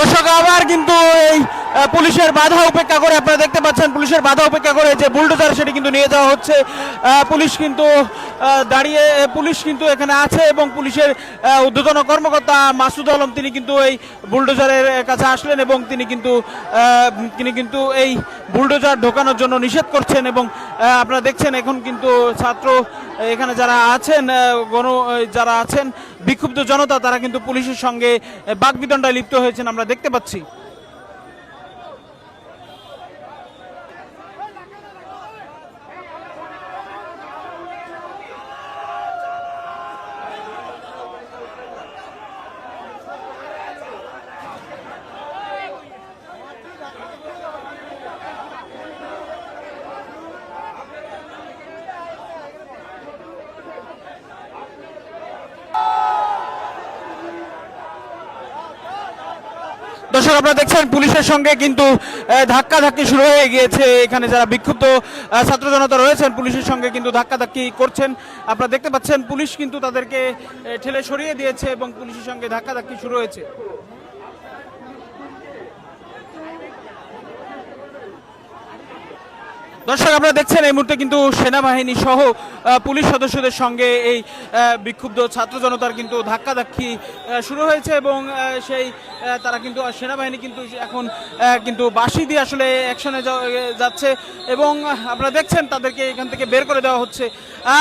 দর্শক আবার কিন্তু এই পুলিশের বাধা উপেক্ষা করে আপনারা দেখতে পাচ্ছেন, পুলিশের বাধা উপেক্ষা করে যে বুলডোজার সেটি কিন্তু নিয়ে যাওয়া হচ্ছে। পুলিশ কিন্তু দাঁড়িয়ে পুলিশ কিন্তু এখানে আছে এবং পুলিশের উদ্বোধন কর্মকর্তা মাসুদ আলম, তিনি কিন্তু এই বুলডোজারের কাছে আসলেন এবং তিনি কিন্তু তিনি কিন্তু এই বুলডোজার ঢোকানোর জন্য নিষেধ করছেন এবং আপনারা দেখছেন এখন কিন্তু ছাত্র এখানে যারা আছেন গণ, যারা আছেন, বিক্ষুব্ধ জনতা, তারা কিন্তু পুলিশের সঙ্গে বাকবিদণ্ডায় লিপ্ত হয়েছেন, আমরা দেখতে পাচ্ছি। দর্শক আপনারা দেখছেন পুলিশের সঙ্গে কিন্তু ধাক্কাধাক্কি শুরু হয়ে গিয়েছে। এখানে যারা বিক্ষুব্ধ ছাত্র জনতা রয়েছেন, পুলিশের সঙ্গে কিন্তু ধাক্কাধাক্কি করছেন। আপনারা দেখতে পাচ্ছেন, পুলিশ কিন্তু তাদেরকে ঠেলে সরিয়ে দিয়েছে এবং পুলিশের সঙ্গে ধাক্কাধাক্কি শুরু হয়েছে। দর্শক, আপনারা দেখছেন এই মুহূর্তে কিন্তু সেনাবাহিনী সহ পুলিশ সদস্যদের সঙ্গে এই বিক্ষুব্ধ ছাত্র জনতার কিন্তু ধাক্কাধাক্কি শুরু হয়েছে এবং সেই তারা কিন্তু সেনাবাহিনী কিন্তু এখন কিন্তু বাঁশি দিয়ে আসলে অ্যাকশনে যাচ্ছে এবং আপনারা দেখছেন তাদেরকে এখান থেকে বের করে দেওয়া হচ্ছে।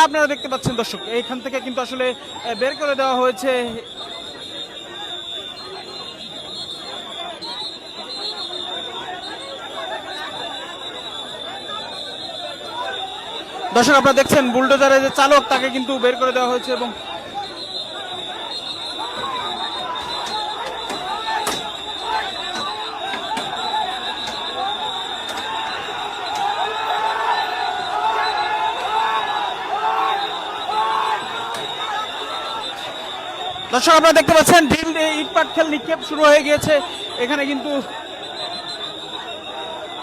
আপনারা দেখতে পাচ্ছেন দর্শক এইখান থেকে কিন্তু আসলে বের করে দেওয়া হয়েছে দর্শক, আপনারা দেখছেন বুলডোজারের যে চালক, তাকে কিন্তু বের করে দেওয়া হয়েছে এবং দর্শক, আপনারা দেখতে পাচ্ছেন, ঢিল দিয়ে ইট পাটখেল নিক্ষেপ শুরু হয়ে গিয়েছে। এখানে কিন্তু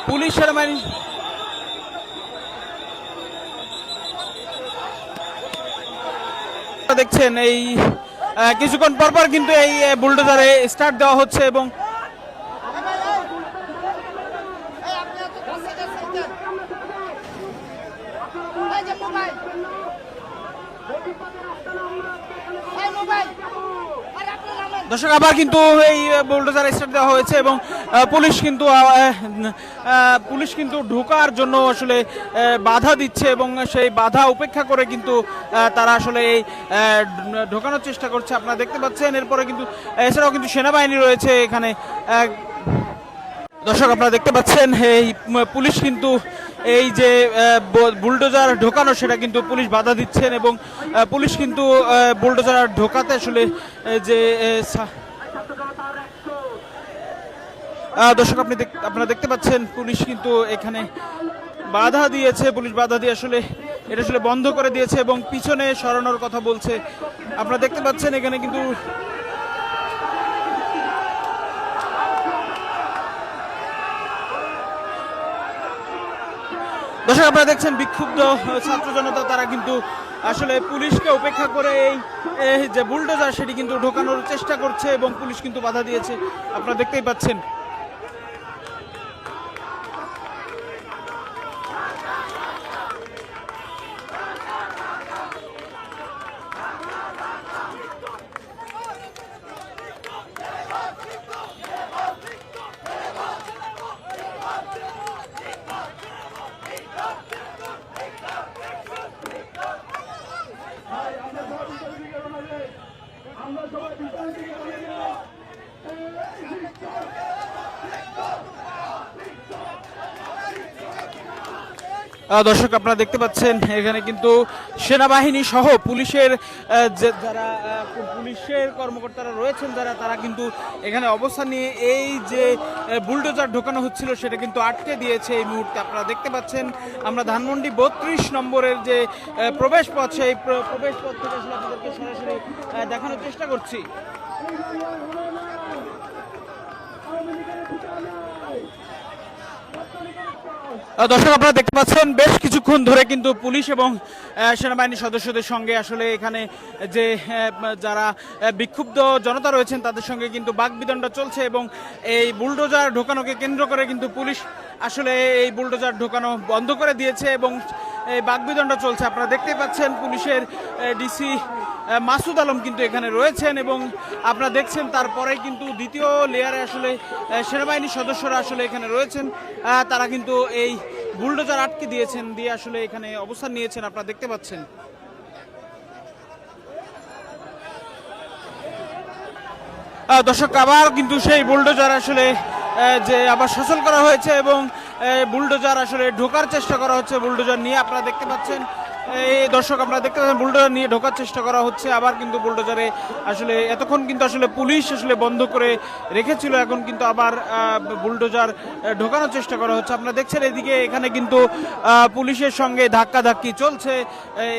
পুলিশ সেনাবাহিনী দেখছেন এই কিছুক্ষণ পর পর কিন্তু এই বুলডোজারে স্টার্ট দেওয়া হচ্ছে এবং এই যে মোবাইল এই মোবাইল আরে আপনি নামেন দর্শক, আবার কিন্তু এই বুলডোজার স্টার্ট দেওয়া হয়েছে এবং পুলিশ কিন্তু পুলিশ কিন্তু ঢোকার জন্য আসলে বাধা দিচ্ছে এবং সেই বাধা উপেক্ষা করে কিন্তু তারা আসলে এই ঢোকানোর চেষ্টা করছে। আপনারা দেখতে পাচ্ছেন, এরপরে কিন্তু, এছাড়াও কিন্তু সেনাবাহিনী রয়েছে এখানে। দর্শক, আপনারা দেখতে পাচ্ছেন, এই পুলিশ কিন্তু এই যে বুলডোজার ঢোকানো, সেটা কিন্তু পুলিশ বাধা দিচ্ছেন এবং পুলিশ কিন্তু বুলডোজার ঢোকাতে আসলে যে দর্শক, আপনি আপনারা দেখতে পাচ্ছেন, পুলিশ কিন্তু এখানে বাধা দিয়েছে, পুলিশ বাধা দিয়ে আসলে, এটা আসলে বন্ধ করে দিয়েছে এবং পিছনে সরানোর কথা বলছে। আপনারা দেখতে পাচ্ছেন, এখানে কিন্তু দর্শক, আপনারা দেখছেন বিক্ষুব্ধ ছাত্র জনতা, তারা কিন্তু আসলে পুলিশকে উপেক্ষা করে এই যে বুলডোজার, সেটি কিন্তু ঢোকানোর চেষ্টা করছে এবং পুলিশ কিন্তু বাধা দিয়েছে। আপনারা দেখতেই পাচ্ছেন দর্শক, আপনারা দেখতে পাচ্ছেন, এখানে কিন্তু সেনাবাহিনী সহ পুলিশের যে যারা পুলিশের কর্মকর্তারা রয়েছেন যারা, তারা কিন্তু এখানে অবস্থান নিয়ে এই যে বুলডোজার ঢোকানো হচ্ছিল, সেটা কিন্তু আটকে দিয়েছে এই মুহূর্তে। আপনারা দেখতে পাচ্ছেন, আমরা ধানমন্ডি বত্রিশ নম্বরের যে প্রবেশ পথ, সেই প্রবেশ পথ থেকে আসলে আপনাদেরকে সরাসরি দেখানোর চেষ্টা করছি। দর্শক, আপনারা দেখতে পাচ্ছেন, বেশ কিছুক্ষণ ধরে কিন্তু পুলিশ এবং সেনাবাহিনীর সদস্যদের সঙ্গে আসলে এখানে যে যারা বিক্ষুব্ধ জনতা রয়েছেন, তাদের সঙ্গে কিন্তু বাকবিদণ্ডা চলছে এবং এই বুলডোজার ঢোকানোকে কেন্দ্র করে কিন্তু পুলিশ আসলে এই বুলডোজার ঢোকানো বন্ধ করে দিয়েছে এবং এই বাকবিদণ্ডা চলছে। আপনারা দেখতেই পাচ্ছেন, পুলিশের ডিসি মাসুদ আলম কিন্তু এখানে রয়েছেন এবং আপনারা দেখছেন তারপরে কিন্তু দ্বিতীয় লেয়ারে আসলে সেনাবাহিনীর সদস্যরা আসলে এখানে রয়েছেন। তারা কিন্তু এই বুলডোজার আটকে দিয়েছেন, দিয়ে আসলে এখানে অবস্থান নিয়েছেন, আপনারা দেখতে পাচ্ছেন। দর্শক, আবার কিন্তু সেই বুলডোজার আসলে যে আবার সচল করা হয়েছে এবং বুলডোজার আসলে ঢোকার চেষ্টা করা হচ্ছে বুলডোজার নিয়ে আপনারা দেখতে পাচ্ছেন। এই দর্শক, আপনারা দেখতে পাচ্ছেন, বুলডোজার নিয়ে ঢোকার চেষ্টা করা হচ্ছে। আবার কিন্তু বুলডোজারে আসলে এতক্ষণ কিন্তু আসলে পুলিশ আসলে বন্ধ করে রেখেছিল। এখন কিন্তু আবার বুলডোজার ঢোকানোর চেষ্টা করা হচ্ছে। আপনারা দেখছেন এদিকে, এখানে কিন্তু পুলিশের সঙ্গে ধাক্কাধাক্কি চলছে।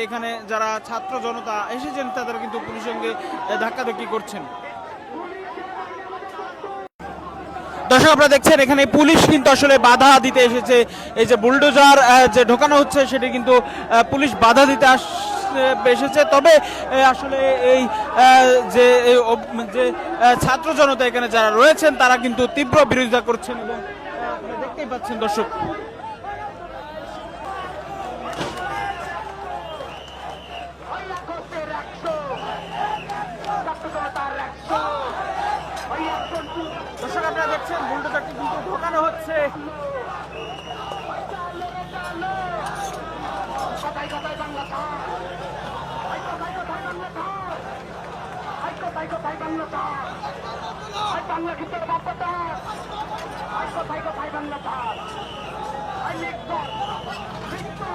এখানে যারা ছাত্র জনতা এসেছেন, তাদের কিন্তু পুলিশের সঙ্গে ধাক্কাধাক্কি করছেন। দর্শক, আপনারা দেখছেন, এখানে পুলিশ কিন্তু আসলে বাধা দিতে এসেছে। এই যে বুলডোজার যে ঢোকানো হচ্ছে, সেটি কিন্তু পুলিশ বাধা দিতে আস, এসেছে। তবে আসলে এই যে যে ছাত্র জনতা এখানে যারা রয়েছেন, তারা কিন্তু তীব্র বিরোধিতা করছেন এবং দেখতেই পাচ্ছেন, দর্শক আপনারা দেখছেন বুলডোজারটি কিন্তু ঢোকানো হচ্ছে বাংলা গীতের বাপ্পাটা আইকো থাইকো থাই বাংলা তার আই লিখতো লিখতো